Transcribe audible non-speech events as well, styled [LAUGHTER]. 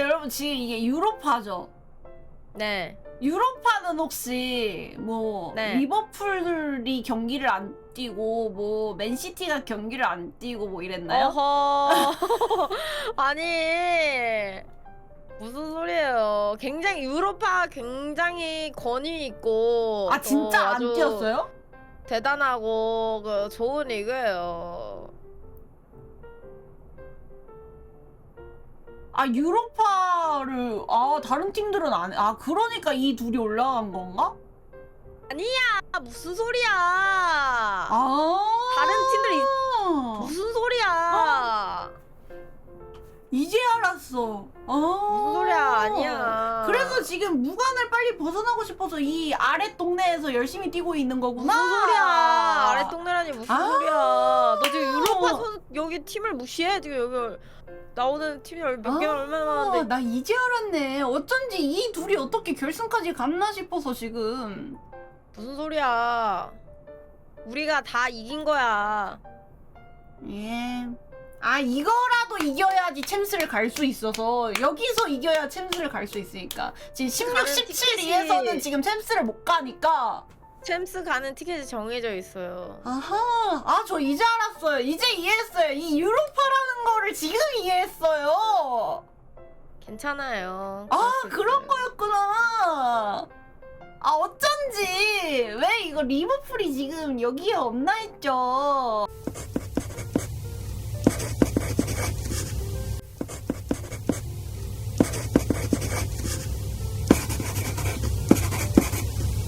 여러분 지금 이게 유로파죠. 네. 유로파는 혹시 뭐 네. 리버풀이 경기를 안 뛰고 뭐 맨시티가 경기를 안 뛰고 뭐 이랬나요? 어허. [LAUGHS] 아니. 무슨 소리예요? 굉장히 유로파 굉장히 권위 있고 아 진짜 또안 아주 뛰었어요? 대단하고 그 좋은 리그예요. 아 유로파를 아 다른 팀들은 안 해. 아 그러니까 이 둘이 올라간 건가? 아 무슨 소리야? 아 다른 팀들이 무슨 소리야? 이제 알았어. 아 무슨 소리야? 아니야. 그래서 지금 무관을 빨리 벗어나고 싶어서 이 아래 동네에서 열심히 뛰고 있는 거구나. 무슨 소리야? 아래 동네라니 무슨 아. 소리야? 너 지금 유로파 선 여기 팀을 무시해? 지금 여기 나오는 팀이 몇 개가 아, 얼마나 많은데 나 이제 알았네. 어쩐지 이 둘이 어떻게 결승까지 갔나 싶어서 지금. 무슨 소리야? 우리가 다 이긴 거야. 예. 아 이거라도 이겨야지 챔스를 갈 수 있어서 여기서 이겨야 챔스를 갈 수 있으니까 지금 16, 가는 17 티켓이- 위에서는 지금 챔스를 못 가니까 챔스 가는 티켓이 정해져 있어요. 아하 아 저 이제 알았어요 이제 이해했어요 이 유로파라는 거를 지금 이해했어요 괜찮아요. 아수 그런 있어요. 거였구나 아 어쩐지 왜 이거 리버풀이 지금 여기에 없나 했죠